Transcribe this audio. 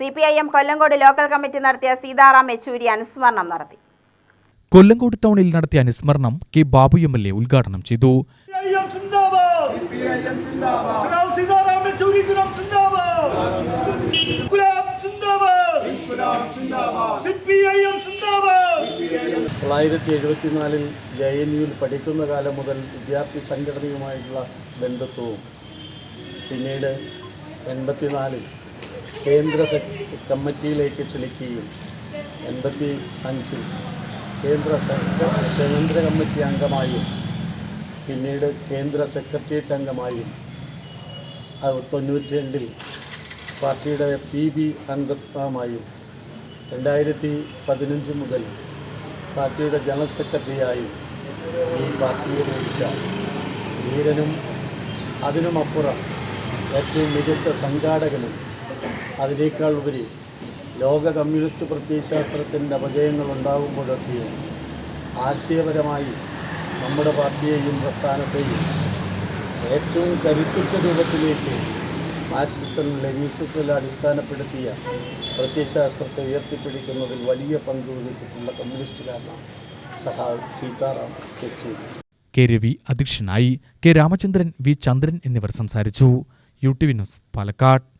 C P I M Kollengode local committee നടത്തിയ സീതാറാം യെച്ചൂരി അനുസ്മരണം നടത്തി. കൊല്ലങ്കോട് ടൗണിൽ നടത്തിയ അനുസ്മരണം K Babu M L A ഉദ്ഘാടനം ചെയ്തു. തൊള്ളായിരത്തി എഴുപത്തിനാലിൽ ജെ എൻ യുവിൽ പഠിക്കുന്ന കാലം മുതൽ വിദ്യാർത്ഥി സംഘടനയുമായിട്ടുള്ള ബന്ധത്വവും പിന്നീട് എൺപത്തിനാലിൽ കേന്ദ്ര കമ്മിറ്റിയിലേക്ക് ക്ഷണിക്കുകയും എൺപത്തി അഞ്ചിൽ കേന്ദ്ര കേന്ദ്ര കമ്മിറ്റി അംഗമായും പിന്നീട് കേന്ദ്ര സെക്രട്ടേറിയറ്റ് അംഗമായും തൊണ്ണൂറ്റി രണ്ടിൽ പാർട്ടിയുടെ പി ബി അംഗമായും രണ്ടായിരത്തി പതിനഞ്ച് മുതൽ പാർട്ടിയുടെ ജനറൽ സെക്രട്ടറിയായും ഈ പാർട്ടിയെ നയിച്ച ധീരനും അതിനുമപ്പുറം ഏറ്റവും മികച്ച സംഘാടകനും അതിനേക്കാൾ ഉപരി ലോക കമ്മ്യൂണിസ്റ്റ് പ്രത്യയശാസ്ത്രത്തിന്റെ അപജയങ്ങൾ ഉണ്ടാകുമ്പോഴൊക്കെയും ആശയപരമായി നമ്മുടെ പാർട്ടിയെയും പ്രസ്ഥാനത്തെയും ഏറ്റവും കരുത്തുറ്റ രൂപത്തിലേക്ക് മാർക്സിസം ലെനിസിസം അടിസ്ഥാനപ്പെടുത്തിയ പ്രത്യയശാസ്ത്രത്തെ ഉയർത്തിപ്പിടിക്കുന്നതിൽ വലിയ പങ്ക് വഹിച്ചിട്ടുള്ള കമ്മ്യൂണിസ്റ്റുകാരനാണ് സഹാ സീതാറാം യെച്ചൂരി. കെ രവി അധ്യക്ഷനായി കെ രാമചന്ദ്രൻ വി ചന്ദ്രൻ എന്നിവർ സംസാരിച്ചു. U T V news Palakkad.